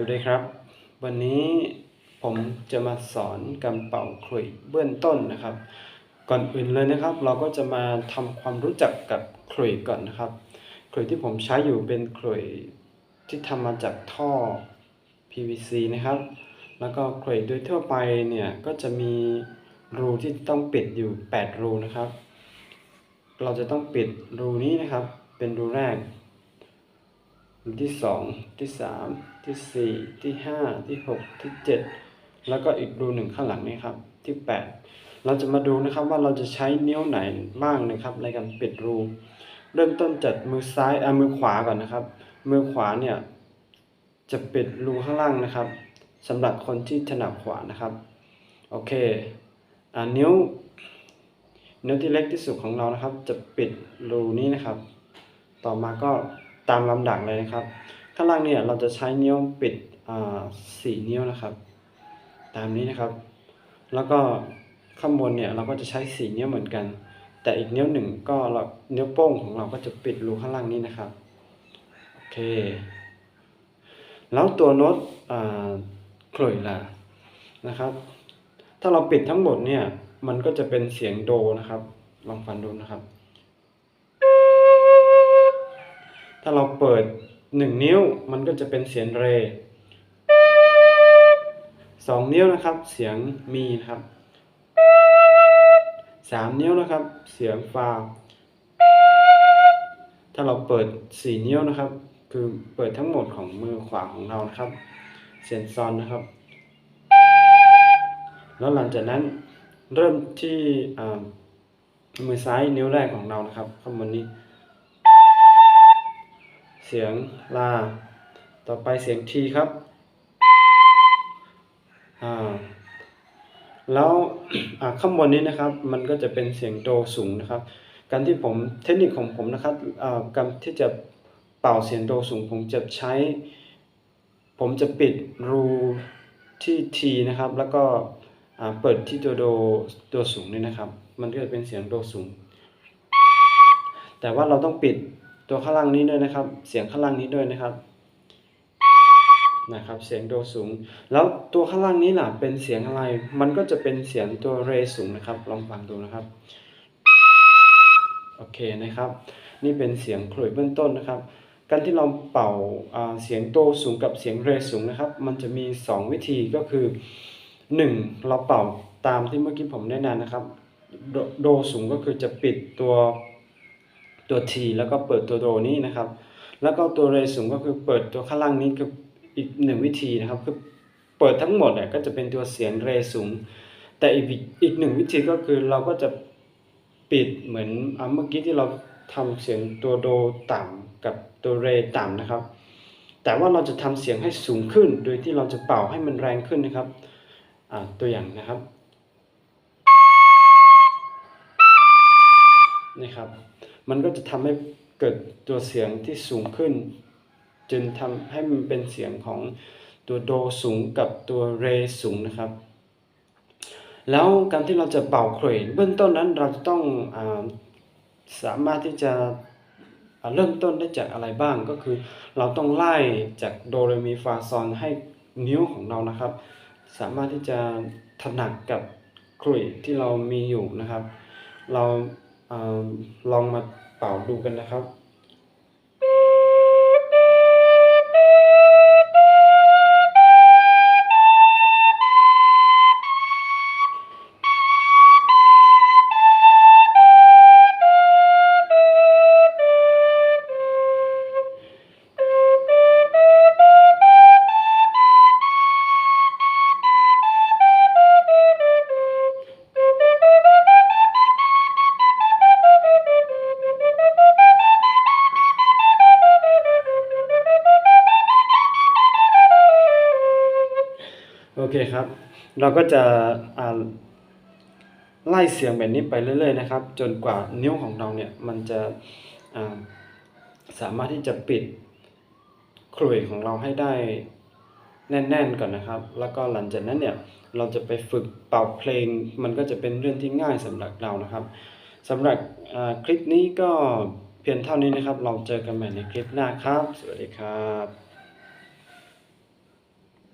วัสดีครับ วันนี้ผมจะมาสอนการเป่าขลุ่ยเบื้องต้นนะครับ ก่อนอื่นเลยนะครับ เราก็จะมาทำความรู้จักกับขลุ่ยก่อนนะครับขลุ่ยที่ผมใช้อยู่เป็นขลุ่ยที่ทำมาจากท่อ PVC นะครับ แล้วก็ขลุ่ยโดยทั่วไปเนี่ยก็จะมีรูที่ต้องปิดอยู่ 8 รูนะครับ เราจะต้องปิดรูนี้นะครับ เป็นรูแรก รูที่สองที่สามที่สี่ที่ห้าที่หกที่เจ็ดแล้วก็อีกรูหนึ่งข้างหลังนี้ครับ ที่แปดเราจะมาดูนะครับว่าเราจะใช้นิ้วไหนบ้างนะครับในการปิดรู เริ่มต้นจากมือซ้ายอ่ามือขวาก่อนนะครับ มือขวาเนี่ยจะปิดรูข้างล่างนะครับสำหรับคนที่ถนัดขวานะครับโอเคอ่านิ้วนิ้วที่เล็กที่สุดของเรานะครับ จะปิดรูนี้นะครับ ต่อมาก็ ตามลำดับเลยนะครับ ข้างล่างเนี่ยเราจะใช้นิ้วปิดอ่าสี่นิ้วนะครับ ตามนี้นะครับ แล้วก็ข้างบนเนี่ยเราก็จะใช้สี่นิ้วเหมือนกัน แต่อีกนิ้วหนึ่งก็เรานิ้วโป้งของเราก็จะปิดรูข้างล่างนี้นะครับโอเค แล้วตัวโน้ตอ่าขลุ่ยล่ะนะครับ ถ้าเราปิดทั้งหมดเนี่ยมันก็จะเป็นเสียงโดนะครับ ลองฟังดูนะครับ ถ้าเราเปิดหนึ่งนิ้วมันก็จะเป็นเสียงเรสองนิ้วนะครับเสียงมีนะครับสามนิ้วนะครับเสียงฟาถ้าเราเปิดสี่นิ้วนะครับ คือเปิดทั้งหมดของมือขวาของเรานะครับ เสียงซอนนะครับ แล้วหลังจากนั้นเริ่มที่มือซ้ายนิ้วแรกของเรานะครับข้างบนนี้ สียงลา ต่อไปเสียงทีครับอ่าแล้วอ่าข้างบนนี้นะครับ มันก็จะเป็นเสียงโดสูงนะครับ การที่ผมเทคนิคของผมนะครับการที่จะเป่าเสียงโดสูง ผมจะใช้ ผมจะปิดรูที่ทีนะครับ แล้วก็เปิดที่ตัวโดตัวสูงนี่นะครับ มันก็จะเป็นเสียงโดสูง แต่ว่าเราต้องปิด ตัวข้างล่างนี้ด้วยนะครับ เสียงข้างล่างนี้ด้วยนะครับ นะครับ เสียงโดสูง แล้วตัวข้างล่างนี้ล่ะเป็นเสียงอะไร มันก็จะเป็นเสียงตัวเรสูงนะครับ ลองฟังดูนะครับ โอเคนะครับ นี่เป็นเสียงขลุ่ยเบื้องต้นนะครับ การที่เราเป่าเสียงโดสูงกับเสียงเรสูงนะครับ มันจะมี 2 วิธีก็คือ 1. เราเป่าตามที่เมื่อกี้ผมแนะนำนะครับ โดสูงก็คือจะปิดตัว ตัว T แล้วก็เปิดตัวโดนี้นะครับ แล้วก็ตัวเรสูงก็คือเปิดตัวข้างล่างนี้คืออีกหนึ่งวิธีนะครับคือเปิดทั้งหมดเนี่ยก็จะเป็นตัวเสียงเรสูง แต่อีกอีกหนึ่งวิธีก็คือเราก็จะปิดเหมือนเมื่อกี้ที่เราทำเสียงตัวโดต่ำกับตัวเรต่ำนะครับ แต่ว่าเราจะทำเสียงให้สูงขึ้น โดยที่เราจะเป่าให้มันแรงขึ้นนะครับตัวอย่างนะครับนี่ครับ มันก็จะทำให้เกิดตัวเสียงที่สูงขึ้นจนทำให้มันเป็นเสียงของตัวโดสูงกับตัวเรสูงนะครับ แล้วการที่เราจะเป่าเขยเบื้องต้นนั้นเราจะต้องอาสามารถที่จะเริ่มต้นได้จากอะไรบ้างก็คือ เราต้องไล่จากโดเรมีฟาซอนให้นิ้วของเรานะครับ สามารถที่จะถนัดกับขลุ่ยที่เรามีอยู่นะครับ เรา ลองมาเป่าดูกันนะครับ เคครับ เราก็จะไล่เสียงแบบนี้ไปเรื่อยๆนะครับ จนกว่านิ้วของเราเนี่ยมันจะาสามารถที่จะปิดขลุ่ยของเราให้ได้แน่นๆก่อนนะครับ แล้วก็หลังจากนั้นเนี่ยเราจะไปฝึกเป่าเพลง มันก็จะเป็นเรื่องที่ง่ายสำหรับเรานะครับสำหรับคลิปนี้ก็เพียงเท่านี้นะครับ เราเจอกันใหม่ในคลิปหน้าครับ สวัสดีครับ